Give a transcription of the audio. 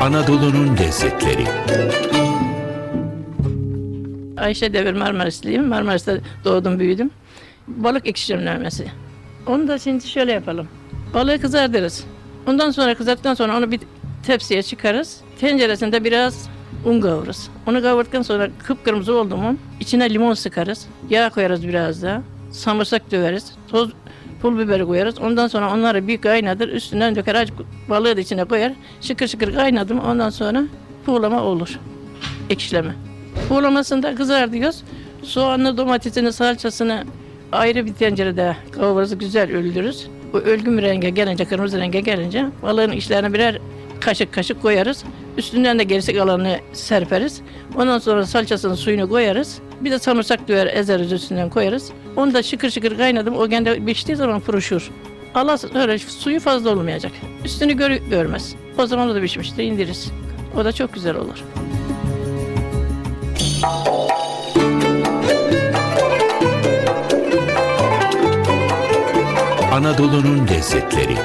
Anadolu'nun lezzetleri. Ayşe Devir Marmarisliyim. Marmaris'te doğdum büyüdüm. Balık ekşimlenmesi. Onu da şimdi şöyle yapalım. Balığı kızartırız. Ondan sonra kızarttıktan sonra onu bir tepsiye çıkarız. Tenceresinde biraz un kavururuz. Onu kavurduktan sonra kıpkırmızı oldu mu içine limon sıkarız. Yağ koyarız biraz daha. Samırsak döveriz. Toz pul biberi koyarız. Ondan sonra onları bir kaynadır. Üstünden döker. Azıcık balığı da içine koyar. Şıkır şıkır kaynadı mı ondan sonra buğulama olur. Ekşileme. Buğulamasında kızartıyoruz. Soğanlı domatesini, salçasını ayrı bir tencerede kavururuz, güzel öldürürüz. O ölgün renge gelince, kırmızı renge gelince balığın içlerine birer kaşık kaşık koyarız. Üstünden de gerisi kalanını serperiz. Ondan sonra salçasının suyunu koyarız. Bir de samırsak döver ezeriz üstünden koyarız. Onu da şıkır şıkır kaynadım. O kendi piştiği zaman puruşur. Allah öyle suyu fazla olmayacak. Üstünü gör, görmez. O zaman o da pişmiştir. indiririz. O da çok güzel olur. Anadolu'nun lezzetleri.